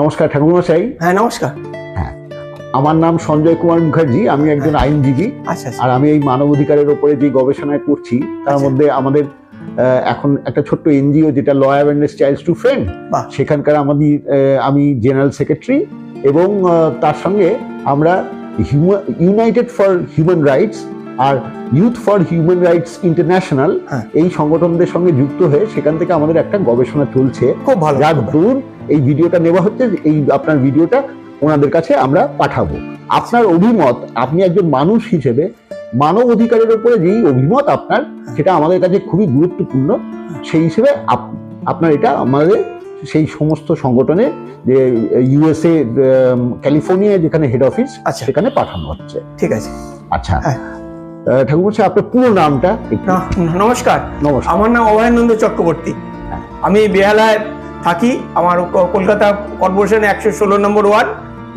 নমস্কার ঠাকুর মশাই হ্যাঁ নমস্কার। হ্যাঁ আমার নাম সঞ্জয় কুমার মুখার্জি আমি একজন আইনজীবী। আচ্ছা আচ্ছা। আর আমি এই মানব অধিকারের উপরে যে গবেষণায় করছি তার আচ্ছা। মধ্যে আমাদের এখন একটা ছোট্ট এনজিও যেটা law awareness child to friend সেখানকার আমাদের আমি জেনারেল সেক্রেটারি এবং তার সঙ্গে আমরা United for human rights R youth for human rights international. এই সংগঠনদের সঙ্গে যুক্ত হয়ে সেখান থেকে আমাদের একটা গবেষণা চলছে। খুব ভালো। যার দরুন এই ভিডিওটা নেওয়া হচ্ছে এই আপনার ভিডিওটা ওনাদের কাছে আমরা পাঠাবো। আপনার অভিমত আপনি একজন মানুষ হিসেবে মানব অধিকারের উপরে যেই অভিমত আপনার সেটা আমাদের কাছে খুবই গুরুত্বপূর্ণ। সেই হিসেবে আপ- আপনার এটা আমাদের সেই সমস্ত সংগঠনে যে ইউএসএ ক্যালিফোর্নিয়া যেখানে হেড অফিস আচ্ছা। সেখানে পাঠানো হচ্ছে। ঠিক আছে। আচ্ছা। হ্যাঁ। ঠাকুর আপনার পুরো নামটা নমস্কার। নমস্কার। আমার নাম অভয়ানন্দ চক্রবর্তী। আমি বেহালায় থাকি। আমার কলকাতা কর্পোরেশন একশো ষোলো নম্বর ওয়ার্ড।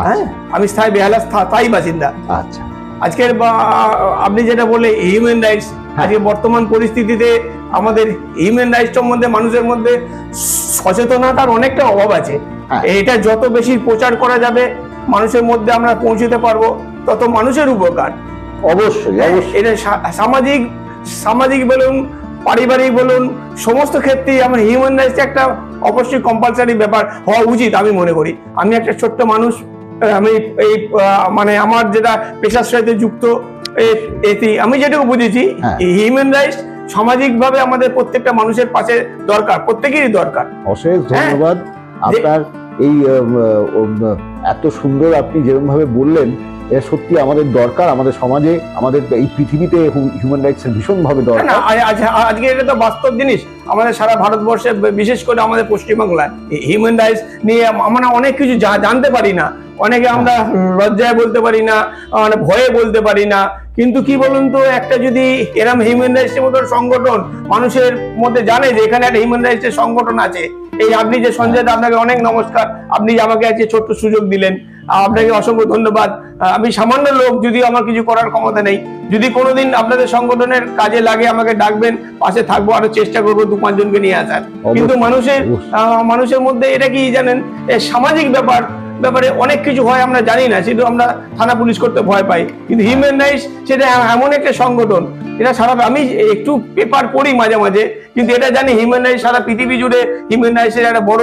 হ্যাঁ আমি স্থায়ী বেহালা স্থা- স্থায়ী বাসিন্দা। আচ্ছা। আজকের আপনি যেটা বলে হিউম্যান রাইটস আজকে বর্তমান পরিস্থিতিতে আমাদের হিউম্যান রাইটস সম্বন্ধে মানুষের মধ্যে সচেতনতার অনেকটা অভাব আছে। হ্যাঁ। এটা যত বেশি প্রচার করা যাবে মানুষের মধ্যে আমরা পৌঁছতে পারব তত মানুষের উপকার। অবশ্যই হ্যাঁ, এটা সামাজিক সামাজিক বলুন পারিবারিক বলুন সমস্ত ক্ষেত্রেই আমার হিউম্যান রাইটস একটা অবশ্যই কম্পালসারি ব্যাপার হওয়া উচিত আমি মনে করি আমি একটা ছোট্ট মানুষ আমি এই মানে আমার যেটা পেশার সাথে যুক্ত এ- এতে আমি যেটুকু বুঝেছি। হিউম্যান রাইটস সামাজিকভাবে আমাদের প্রত্যেকটা মানুষের পাশে দরকার প্রত্যেকেরই দরকার অশেষ হ্যাঁ। ধন্যবাদ আপনার এই এত সুন্দর আপনি যেরকম ভাবে বললেন এ সত্যি আমাদের দরকার, আমাদের সমাজে, আমাদের এই পৃথিবীতে হিউম্যান রাইটস এর ভীষণ ভাবে দরকার আজকে এটা তো বাস্তব জিনিস। আমাদের সারা ভারতবর্ষে বিশেষ করে আমাদের পশ্চিমবাংলায় হিউম্যান রাইটস নিয়ে আমরা অনেক কিছু জানতে পারি না। অনেকে আমরা লজ্জায় বলতে পারি না মানে ভয়ে বলতে পারি না। কিন্তু কি বলুন তো, একটা যদি এরম হিউম্যান রাইটস এর মতো সংগঠন মানুষের মধ্যে জানে যে এখানে একটা হিউম্যান রাইটস এর সংগঠন আছে, এই আপনি যে সঞ্জয় আপনাকে অনেক নমস্কার, আপনি যে আমাকে আজকে ছোট্ট সুযোগ দিলেন, আপনাকে অসংখ্য ধন্যবাদ। আমি সামান্য লোক যদি আমার কিছু করার ক্ষমতা নেই। যদি কোনোদিন আপনাদের সংগঠনের কাজে লাগে আমাকে ডাকবেন পাশে থাকব আরও চেষ্টা করব দু পাঁচজনকে নিয়ে আসার। কিন্তু মানুষের মানুষের মধ্যে এটা কি জানেন সামাজিক ব্যাপার ব্যাপারে অনেক কিছু হয় আমরা জানি না সেটা আমরা থানা পুলিশ করতে ভয় পাই। কিন্তু হিউম্যান রাইটস সেটা এমন একটা সংগঠন এটা সারা আমি একটু পেপার পড়ি মাঝে মাঝে কিন্তু এটা জানি হিউম্যান রাইটস সারা পৃথিবী জুড়ে হিউম্যান রাইটসের একটা বড়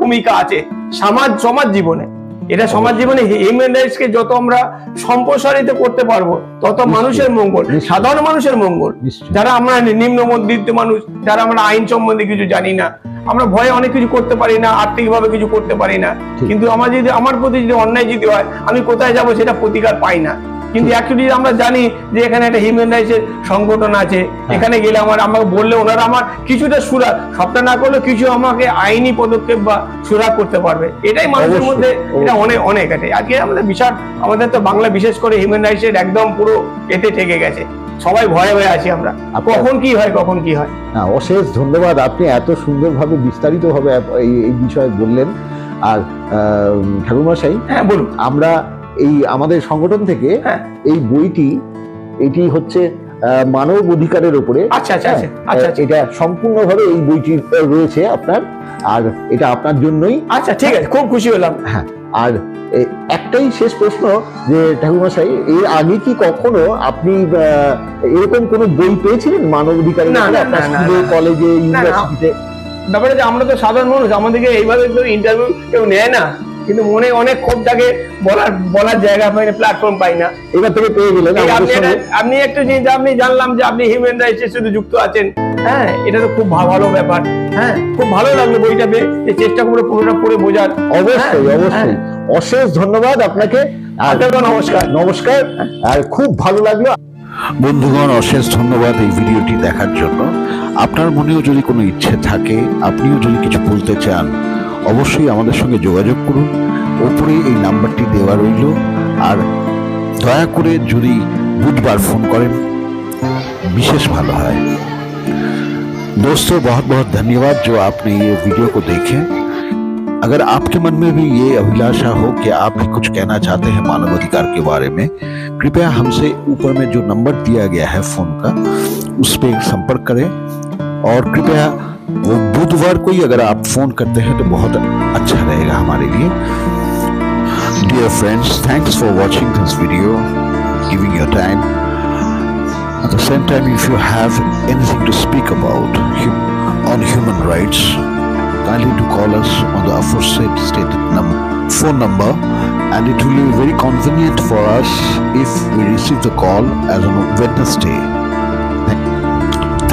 ভূমিকা আছে সমাজ সমাজ জীবনে। এটা সমাজ জীবনে হিউম্যান রাইটস কে যত আমরা সম্প্রসারিত করতে পারব তত মানুষের মঙ্গল সাধারণ মানুষের মঙ্গল। যারা আমরা নিম্ন মধ্যবিত্ত মানুষ যারা আমরা আইন সম্বন্ধে কিছু জানি না আমরা ভয়ে অনেক কিছু করতে পারি না আর্থিকভাবে কিছু করতে পারি না। কিন্তু আমার যদি আমার প্রতি যদি অন্যায় যদি হয় আমি কোথায় যাব সেটা প্রতিকার পাই না। কিন্তু অ্যাকচুয়ালি আমরা জানি যে এখানে একটা হিউম্যান রাইটসের সংগঠন আছে। হ্যাঁ। এখানে গেলে আমার আমাকে বললে ওনারা আমার কিছুটা সুরা সবটা না করলে কিছু আমাকে আইনি পদক্ষেপ বা সুরা করতে পারবে। এটাই মানুষের মধ্যে এটা অনেক অনেক আছে। আজকে আমাদের বিশাল আমাদের তো বাংলা বিশেষ করে হিউম্যান রাইটসের একদম পুরো এতে থেকে গেছে। সবাই ভয়ে ভয়ে আছি আমরা। কখন কি হয় কখন কি হয়? না অশেষ ধন্যবাদ। আপনি এত সুন্দরভাবে বিস্তারিতভাবে এই এই বিষয়ে বললেন। আর ঠাকুর মশাই হ্যাঁ বলুন। আমরা এই আমাদের সংগঠন থেকে হ্যাঁ। এই বইটি এটি হচ্ছে মানব অধিকারের উপরে। আচ্ছা আচ্ছা আচ্ছা হ্যাঁ, আচ্ছা। আচ্ছা এটা সম্পূর্ণভাবে এই বইটি রয়েছে আপনার আর এটা আপনার জন্যই। আচ্ছা ঠিক আছে খুব খুশি হলাম। হ্যাঁ আর একটাই শেষ প্রশ্ন যে ঠাকুরমশাই এর আগে কি কখনো আপনি এরকম কোনো বই পেয়েছিলেন মানব অধিকারের না। কলেজে ইউনিভার্সিটিতে? ব্যাপারে যে আমরা তো সাধারণ মানুষ আমাদেরকে এইভাবে কেউ ইন্টারভিউ কেউ নেয় না। কিন্তু মনে অনেক ক্ষোভ থাকে বলার বলার জায়গা পাই না প্ল্যাটফর্ম পাই না। এবার থেকে পেয়ে গেলেন আপনি একটু জিনিস আপনি জানলাম যে আপনি হিউম্যান রাইটসের সাথে যুক্ত আছেন। হ্যাঁ এটা তো খুব ভালো ব্যাপার। হ্যাঁ খুব ভালো লাগল বইটা পেয়ে। চেষ্টা করে পুরোটা পড়ে বোঝার। অবশ্যই হ্যাঁ, অবশ্যই। অশেষ ধন্যবাদ আপনাকে। নমস্কার। নমস্কার। আর খুব ভালো লাগল। বন্ধুগণ অশেষ ধন্যবাদ এই ভিডিওটি দেখার জন্য। আপনার মনেও যদি কোনো ইচ্ছে থাকে আপনিও যদি কিছু বলতে চান অবশ্যই আমাদের সঙ্গে যোগাযোগ করুন ওপরে এই নাম্বারটি দেওয়া রইল আর দয়া করে যদি বুধবার ফোন করেন विशेष ভালো হয় दोस्तों बहुत बहुत धन्यवाद जो आपने ये वीडियो को देखे अगर आपके मन में भी ये अभिलाषा हो कि आप भी कुछ कहना चाहते हैं मानव अधिकार के बारे में कृपया हमसे ऊपर में जो नंबर दिया गया है फोन का उस पर संपर्क करें और कृपया वो बुधवार को ही अगर आप फ़ोन करते हैं तो बहुत अच्छा रहेगा हमारे लिए dear friends thanks for watching this video giving your time At the same time, if you have anything to speak about on human rights, kindly to call us on the aforesaid stated num- phone number, and it will be very convenient for us if we receive the call as on Wednesday.